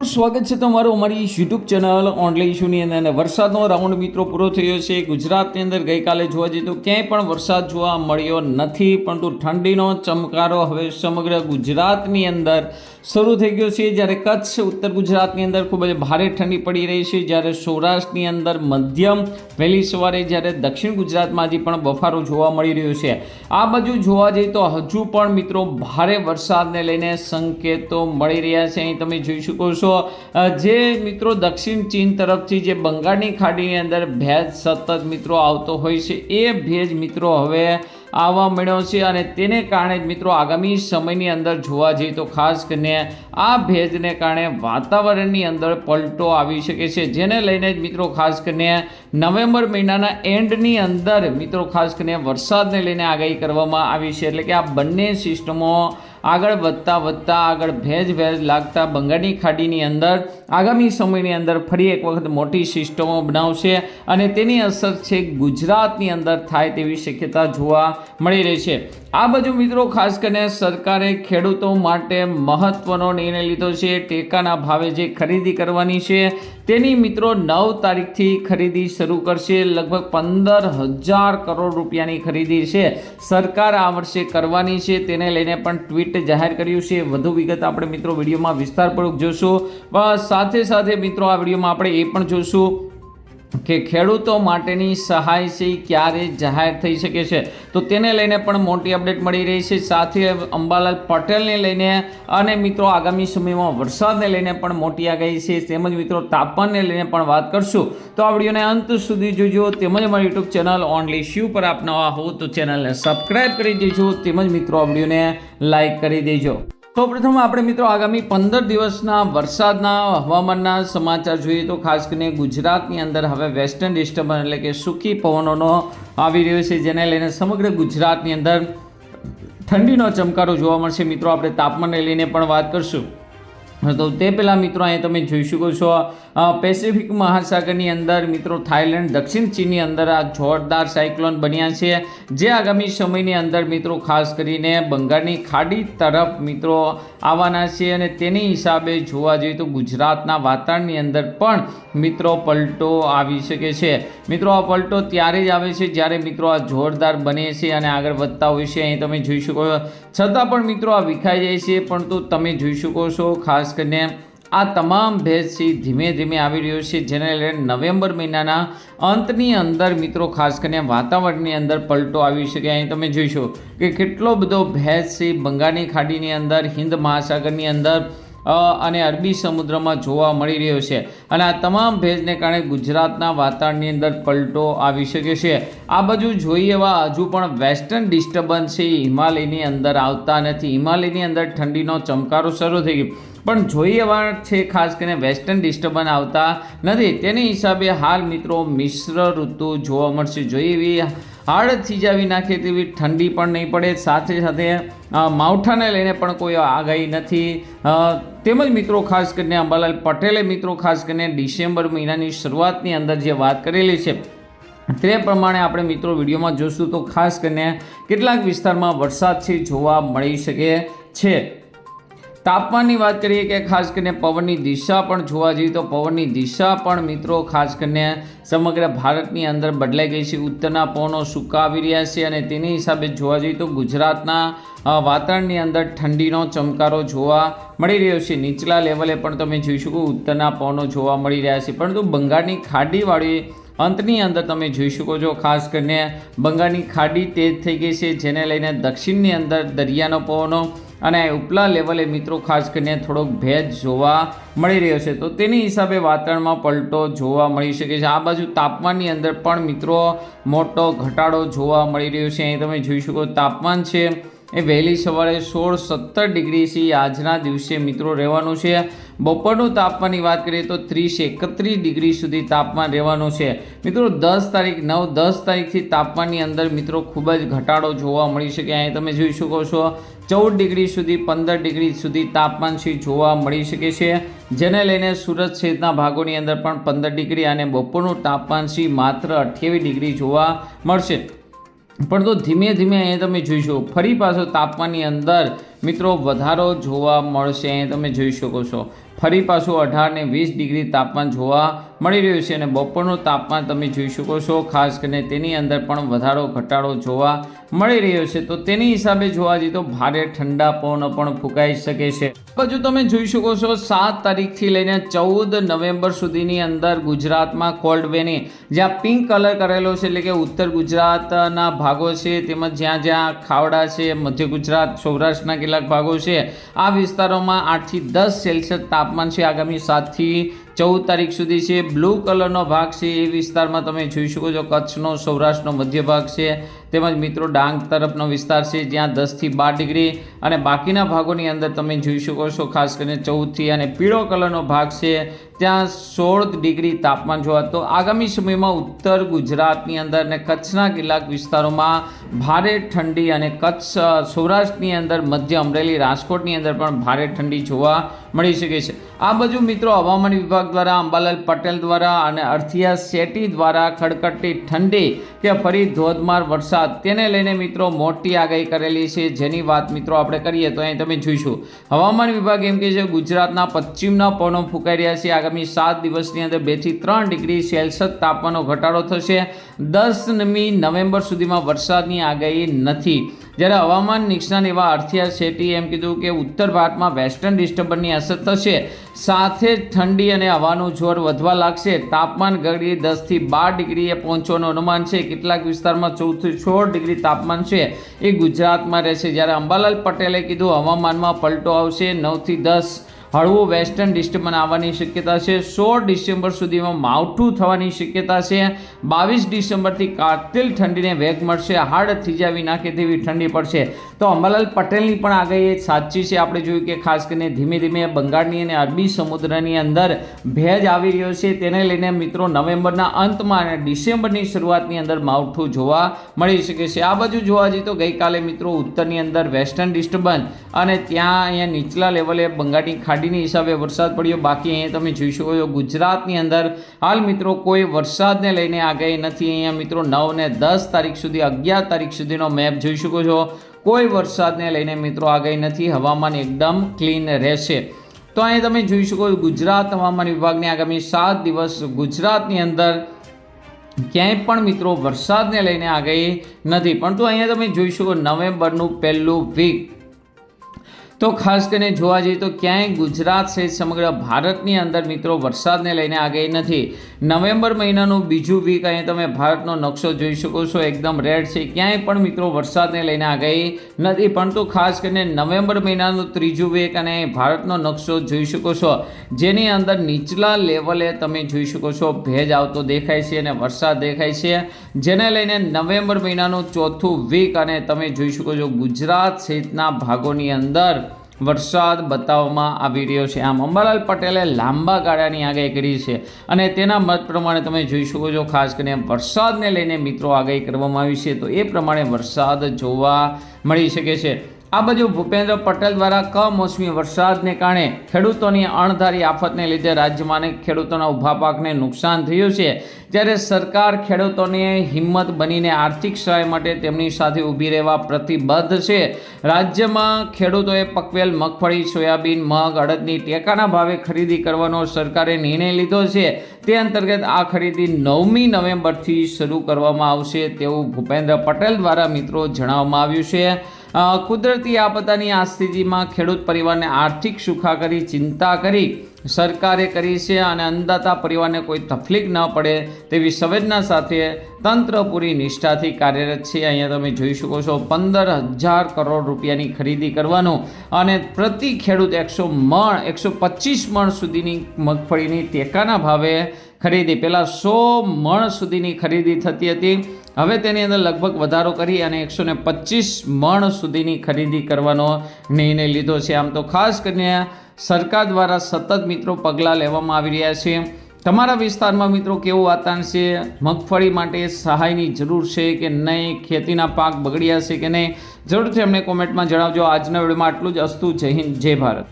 સ્વાગત છે તમારું અમારી યુટ્યુબ ચેનલ ઓનલાઈન ઇશ્યુની અંદર. અને વરસાદનો રાઉન્ડ મિત્રો પૂરો થયો છે. ગુજરાતની અંદર ગઈકાલે જોવા જઈએ તો ક્યાંય પણ વરસાદ જોવા મળ્યો નથી, પરંતુ ઠંડીનો ચમકારો હવે સમગ્ર ગુજરાતની અંદર શરૂ થઈ ગયો છે. જ્યારે કચ્છ, ઉત્તર ગુજરાતની અંદર ખૂબ જ ભારે ઠંડી પડી રહી છે. જ્યારે સૌરાષ્ટ્રની અંદર મધ્યમ વહેલી સવારે જ્યારે દક્ષિણ ગુજરાતમાં હજી પણ બફારો જોવા મળી રહ્યો છે. આ બાજુ જોવા જઈએ તો હજુ પણ મિત્રો ભારે વરસાદને લઈને સંકેતો મળી રહ્યા છે. અહીં તમે જોઈ શકો છો જે મિત્રો દક્ષિણ ચીન તરફથી જે બંગાળની ખાડીની અંદર ભેજ સતત મિત્રો આવતો હોય છે. એ ભેજ મિત્રો હવે આવવા મળ્યો છે અને તેને કારણે જ મિત્રો આગામી સમયની અંદર જોવા જઈએ તો ખાસ કરીને આ ભેજને કારણે વાતાવરણની અંદર પલટો આવી શકે છે, જેને લઈને જ મિત્રો ખાસ કરીને નવેમ્બર મહિનાના એન્ડની અંદર મિત્રો ખાસ કરીને વરસાદને લઈને આગાહી કરવામાં આવી છે. એટલે કે આ બંને સિસ્ટમો આગળ વધતા વધતા આગળ ભેજ ભેજ લાગતા બંગાળની ખાડીની અંદર આગામી સમયની અંદર ફરી એક વખત મોટી સિસ્ટમો બનાવશે અને તેની અસર છે ગુજરાતની અંદર થાય તેવી શક્યતા જોવા મળી રહી છે. આ બાજુ મિત્રો ખાસ કરીને સરકારે ખેડૂતો માટે મહત્વનો નિર્ણય લીધો છે. ટેકાના ભાવે જે ખરીદી કરવાની છે, તેની મિત્રો નવ તારીખથી ખરીદી શરૂ કરશે. લગભગ પંદર હજાર કરોડ રૂપિયાની ખરીદી છે. સરકાર આ વર્ષે કરવાની છે, તેને લઈને પણ ટ્વીટ જાહેર કર્યું છે. વધુ વિગત આપણે મિત્રો વિડીયોમાં વિસ્તારપૂર્વક જોશું. સાથે સાથે મિત્રો આ વિડીયોમાં આપણે એ પણ જોશું. કે ખેડૂતો માટેની સહાય છે ક્યારે જાહેર થઈ શકે છે? તો તેને લઈને પણ મોટી અપડેટ મળી રહી છે. સાથે અંબાલાલ પટેલને લઈને અને મિત્રો આગામી સમયમાં વરસાદને લઈને પણ મોટી આગાહી છે. તેમજ મિત્રો તાપમાનને લઈને પણ વાત કરશું. તો આ વિડીયોને અંત સુધી જોજો. તેમજ અમારી યુટ્યુબ ચેનલ ઓનલી શિવ પર આપ નવા હો તો ચેનલને સબસ્ક્રાઈબ કરી દેજો. તેમજ મિત્રો આ વિડીયોને લાઈક કરી દેજો. તો પ્રથમ આપણે મિત્રો આગામી પંદર દિવસના વરસાદના હવામાનના સમાચાર જોઈએ તો ખાસ કરીને ગુજરાતની અંદર હવે વેસ્ટર્ન ડિસ્ટર્બન્સ એટલે કે સૂકી પવનોનો આવી રહ્યો છે, જેને લઈને સમગ્ર ગુજરાતની અંદર ઠંડીનો ચમકારો જોવા મળશે. મિત્રો, આપણે તાપમાનને લઈને પણ વાત કરશું. તો તે પહેલાં મિત્રો અહીંયા તમે જોઈ શકો છો પેસિફિક મહાસાગરની અંદર મિત્રો થાઇલેન્ડ, દક્ષિણ ચીનની અંદર આ જોરદાર સાયક્લોન બન્યા છે. જે આગામી સમયની અંદર મિત્રો ખાસ કરીને બંગાળની ખાડી તરફ મિત્રો આવવાના છે અને તેની હિસાબે જોવા જઈએ તો ગુજરાતના વાતાવરણની અંદર પણ મિત્રો પલટો આવી શકે છે. મિત્રો આ પલટો ત્યારે જ આવે છે જ્યારે મિત્રો આ જોરદાર બને છે અને આગળ વધતા હોય છે. અહીં તમે જોઈ શકો છો. છતાં પણ મિત્રો આ વિખાઈ જાય છે પરંતુ તમે જોઈ શકો છો ખાસ કરીને આ તમામ ભેજ છે ધીમે ધીમે આવી રહ્યો છે, જેને લઈને નવેમ્બર મહિનાના અંતની અંદર મિત્રો ખાસ કરીને વાતાવરણની અંદર પલટો આવી શકે. અહીં તમે જોઈશો કે કેટલો બધો ભેજ છે, બંગાળની ખાડીની અંદર, હિન્દ મહાસાગરની અંદર અને અરબી સમુદ્રમાં જોવા મળી રહ્યો છે. અને આ તમામ ભેજને કારણે ગુજરાતના વાતાવરણની અંદર પલટો આવી શકે છે. આ બાજુ જોઈએ એવા હજુ પણ વેસ્ટર્ન ડિસ્ટર્બન્સ છે, હિમાલયની અંદર આવતા નથી. હિમાલયની અંદર ઠંડીનો ચમકારો શરૂ થઈ ગયો. પણ જોઈએ એવા છે, ખાસ કરીને વેસ્ટર્ન ડિસ્ટર્બન્સ આવતા નથી. તેની હિસાબે હાલ મિત્રો મિશ્ર ઋતુ જોવા મળશે. જોઈએ એવી હાડ થીજાવી નાખે તેવી ઠંડી પણ નહીં પડે. સાથે સાથે માવઠાને લઈને પણ કોઈ આગાહી નથી. તેમજ મિત્રો ખાસ કરીને અંબાલાલ પટેલે મિત્રો ખાસ કરીને ડિસેમ્બર મહિનાની શરૂઆતની અંદર જે વાત કરેલી છે, તે પ્રમાણે આપણે મિત્રો વિડીયોમાં જોશું તો ખાસ કરીને કેટલાક વિસ્તારમાં વરસાદ છે, જોવા મળી શકે છે. તાપમાનની વાત કરીએ કે ખાસ કરીને પવનની દિશા પણ જોવા જઈએ તો પવનની દિશા પણ મિત્રો ખાસ કરીને સમગ્ર ભારતની અંદર બદલાઈ ગઈ છે. ઉત્તરના પવનો સુકાવી રહ્યા છે અને તેની હિસાબે જોવા જઈએ તો ગુજરાતના વાતાવરણની અંદર ઠંડીનો ચમકારો જોવા મળી રહ્યો છે. નીચલા લેવલે પણ તમે જોઈ શકો ઉત્તરના પવનો જોવા મળી રહ્યા છે. પરંતુ બંગાળની ખાડીવાળી અંતની અંદર તમે જોઈ શકો છો ખાસ કરીને બંગાળની ખાડી તેજ થઈ ગઈ છે, જેને લઈને દક્ષિણની અંદર દરિયાનો પવનો અને ઉપલા લેવલે મિત્રો ખાસ કરીને થોડોક ભેજ જોવા મળી રહ્યો છે. તો તેની હિસાબે વાતાવરણમાં પલટો જોવા મળી શકે છે. આ બાજુ તાપમાનની અંદર પણ મિત્રો મોટો ઘટાડો જોવા મળી રહ્યો છે. અહીં તમે જોઈ શકો તાપમાન છે એ વહેલી સવારે સોળ સત્તર ડિગ્રીથી આજના દિવસે મિત્રો રહેવાનું છે. બપોરનું તાપમાનની વાત કરીએ તો ત્રીસ એકત્રીસ ડિગ્રી સુધી તાપમાન રહેવાનું છે. મિત્રો દસ તારીખ, નવ, દસ તારીખથી તાપમાનની અંદર મિત્રો ખૂબ જ ઘટાડો જોવા મળી શકે. અહીં તમે જોઈ શકો છો, ચૌદ ડિગ્રી સુધી, પંદર ડિગ્રી સુધી તાપમાન છે, જોવા મળી શકે છે. જેને લઈને સુરત સહિતના ભાગોની અંદર પણ પંદર ડિગ્રી અને બપોરનું તાપમાન છે, માત્ર અઠ્યાવીસ ડિગ્રી જોવા મળશે. પરંતુ ધીમે ધીમે અહીંયા તમે જોઈશો ફરી પાછો તાપમાનની અંદર મિત્રો વધારો જોવા મળશે અહીંયા તમે જોઈ શકો છો. ફરી પાછું અઢાર ને વીસ ડિગ્રી તાપમાન જોવા મળી રહ્યું છે અને બપોરનું તાપમાન તમે જોઈ શકો છો. ખાસ કરીને તેની અંદર પણ વધારો, ઘટાડો જોવા મળી રહ્યો છે. તો તેની હિસાબે જોવા જઈએ તો ભારે ઠંડા પવનો પણ ફૂંકાઈ શકે છે. બાજુ તમે જોઈ શકો છો, સાત તારીખથી લઈને ચૌદ નવેમ્બર સુધીની અંદર ગુજરાતમાં કોલ્ડ વેની જ્યાં પિંક કલર કરેલો છે, એટલે કે ઉત્તર ગુજરાતના ભાગો છે, તેમજ જ્યાં જ્યાં ખાવડા છે, મધ્ય ગુજરાત, સૌરાષ્ટ્રના કેટલાક ભાગો છે, આ વિસ્તારોમાં આઠથી દસ સેલ્સિયસ તાપમાન છે આગામી સાતથી ચૌદ તારીખ સુધી છે. બ્લુ કલરનો ભાગ છે એ વિસ્તારમાં તમે જોઈ શકો છો, કચ્છનો, સૌરાષ્ટ્રનો મધ્ય ભાગ છે તેમજ મિત્રો ડાંગ તરફનો વિસ્તાર છે, જ્યાં દસથી બાર ડિગ્રી અને બાકીના ભાગોની અંદર તમે જોઈ શકો છો, ખાસ કરીને ચૌદથી અને પીળો કલરનો ભાગ છે, ત્યાં સોળ ડિગ્રી તાપમાન જોવા. તો આગામી સમયમાં ઉત્તર ગુજરાતની અંદર અને કચ્છના કેટલાક વિસ્તારોમાં ભારે ઠંડી અને કચ્છ સૌરાષ્ટ્રની અંદર મધ્ય અમરેલી, રાજકોટની અંદર પણ ભારે ઠંડી જોવા મળી શકે છે. આ બાજુ મિત્રો હવામાન વિભાગ દ્વારા, અંબાલાલ પટેલ દ્વારા અને અર્થિયા શેટ્ટી દ્વારા ખડકડતી ઠંડી કે ફરી ધોધમાર વરસાદ તેને લઈને મિત્રો મોટી આગાહી કરેલી છે. જેની વાત મિત્રો આપણે કરીએ તો અહીં તમે જોઈશું. હવામાન વિભાગ એમ કે છે, ગુજરાતના પશ્ચિમના પવનો ફૂંકાઈ રહ્યા છે. આગામી સાત દિવસની અંદર બેથી ત્રણ ડિગ્રી સેલ્સિયસ તાપમાનનો ઘટાડો થશે. દસમી નવેમ્બર સુધીમાં વરસાદની આગાહી નથી. જ્યારે હવામાન નિષ્ણાત એવા અર્થિયા શેટ્ટીએ એમ કીધું કે ઉત્તર ભારતમાં વેસ્ટર્ન ડિસ્ટર્બન્સની અસર થશે, સાથે જ ઠંડી અને હવાનું જોર વધવા લાગશે. તાપમાન ઘડી દસથી બાર ડિગ્રીએ પહોંચવાનું અનુમાન છે. કેટલાક વિસ્તારમાં ચૌદથી સોળ ડિગ્રી તાપમાન છે. એ ગુજરાતમાં રહેશે. જ્યારે અંબાલાલ પટેલે કીધું, હવામાનમાં પલટો આવશે. નવથી દસ હળવું વેસ્ટર્ન ડિસ્ટર્બન્સ આવવાની શક્યતા છે. સોળ ડિસેમ્બર સુધીમાં માવઠું થવાની શક્યતા છે. બાવીસ ડિસેમ્બરથી કાતિલ ઠંડીને વેગ મળશે. હાડ થીજાવી નાખે તેવી ઠંડી પડશે. તો અંબાલાલ પટેલની પણ આગાહી સાચી છે. આપણે જોયું કે ખાસ કરીને ધીમે ધીમે બંગાળની અને અરબી સમુદ્રની અંદર ભેજ આવી રહ્યો છે. તેને લઈને મિત્રો નવેમ્બરના અંતમાં અને ડિસેમ્બરની શરૂઆતની અંદર માવઠું જોવા મળી શકે છે. આ બાજુ જોવા જઈએ તો ગઈકાલે મિત્રો ઉત્તરની અંદર વેસ્ટર્ન ડિસ્ટર્બન્સ અને ત્યાં અહીંયા નીચલા લેવલે બંગાળની ખાડીની હિસાબે વરસાદ પડ્યો. બાકી અહીંયા તમે જોઈ શકો છો ગુજરાતની અંદર હાલ મિત્રો કોઈ વરસાદને લઈને આગાહી નથી. અહીંયા મિત્રો નવ ને દસ તારીખ સુધી, અગિયાર તારીખ સુધીનો મેપ જોઈ શકો છો. કોઈ વરસાદને લઈને મિત્રો આગાહી નથી. હવામાન એકદમ ક્લીન રહેશે. તો અહીં તમે જોઈ શકો ગુજરાત હવામાન વિભાગની આગામી સાત દિવસ ગુજરાતની અંદર ક્યાંય પણ મિત્રો વરસાદને લઈને આગાહી નથી. પરંતુ અહીંયા તમે જોઈ શકો નવેમ્બરનું પહેલું વીક તો ખાસ કરીને જોવા જઈએ તો ક્યાંય ગુજરાત સહિત સમગ્ર ભારતની અંદર મિત્રો વરસાદને લઈને આગાહી નથી. નવેમ્બર મહિનાનું બીજું વીક અહીંયા તમે ભારતનો નકશો જોઈ શકો છો. એકદમ રેડ છે. ક્યાંય પણ મિત્રો વરસાદને લઈને આગાહી નથી. પરંતુ ખાસ કરીને નવેમ્બર મહિનાનું ત્રીજું વીક અને ભારતનો નકશો જોઈ શકો છો. જેની અંદર નીચલા લેવલે તમે જોઈ શકો છો. ભેજ આવતો દેખાય છે અને વરસાદ દેખાય છે. જેને લઈને નવેમ્બર મહિનાનું ચોથું વીક અને તમે જોઈ શકો છો ગુજરાત સહિતના ભાગોની અંદર વરસાદ બતાવવામાં આવી રહ્યો છે. આમ અંબાલાલ પટેલે લાંબા ગાળાની આગાહી કરી છે અને તેના મત પ્રમાણે તમે જોઈ શકો છો, ખાસ કરીને વરસાદને લઈને મિત્રો આગાહી કરવામાં આવી છે. તો એ પ્રમાણે વરસાદ જોવા મળી શકે છે. આ બાજુ ભૂપેન્દ્ર પટેલ દ્વારા કમોસમી વરસાદને કારણે ખેડૂતોની અણધારી આફતને લીધે રાજ્યમાં ખેડૂતોના ઊભા પાકને નુકસાન થયું છે. જ્યારે સરકાર ખેડૂતોને હિંમત બનીને આર્થિક સહાય માટે તેમની સાથે ઊભી રહેવા પ્રતિબદ્ધ છે. રાજ્યમાં ખેડૂતોએ પકવેલ, મગફળી, સોયાબીન, મગ, અડદની ટેકાના ભાવે ખરીદી કરવાનો સરકારે નિર્ણય લીધો છે. તે અંતર્ગત આ ખરીદી નવમી નવેમ્બરથી શરૂ કરવામાં આવશે તેવું ભૂપેન્દ્ર પટેલ દ્વારા મિત્રો જણાવવામાં આવ્યું છે. કુદરતી આપદાની આ સ્થિતિમાં ખેડૂત પરિવારને આર્થિક સુખાકારી ચિંતા કરી સરકારે કરી છે અને અન્નદાતા પરિવારને કોઈ તકલીફ ન પડે તેવી સંવેદના સાથે તંત્ર પૂરી નિષ્ઠાથી કાર્યરત છે. અહીંયા તમે જોઈ શકો છો પંદર હજાર કરોડ રૂપિયાની ખરીદી કરવાનું અને પ્રતિ ખેડૂત એકસો મણ, એકસો પચીસ મણ સુધીની મગફળીની ટેકાના ભાવે ખરીદી. પહેલાં સો મણ સુધીની ખરીદી થતી હતી. હવે તેની અંદર લગભગ વધારો કરી અને એકસો ને પચીસ મણ સુધીની ખરીદી કરવાનો નિર્ણય લીધો છે. આમ તો ખાસ કરીને સરકાર દ્વારા સતત મિત્રો પગલાં લેવામાં આવી રહ્યા છે. તમારા વિસ્તારમાં મિત્રો કેવું વાતાવરણ છે? મગફળી માટે સહાયની જરૂર છે કે નહીં? ખેતીના પાક બગડ્યા છે કે નહીં? જરૂરથી અમને કોમેન્ટમાં જણાવજો. આજના વિડીયોમાં આટલું જ. અસ્તુ જય હિન્દ, જય ભારત.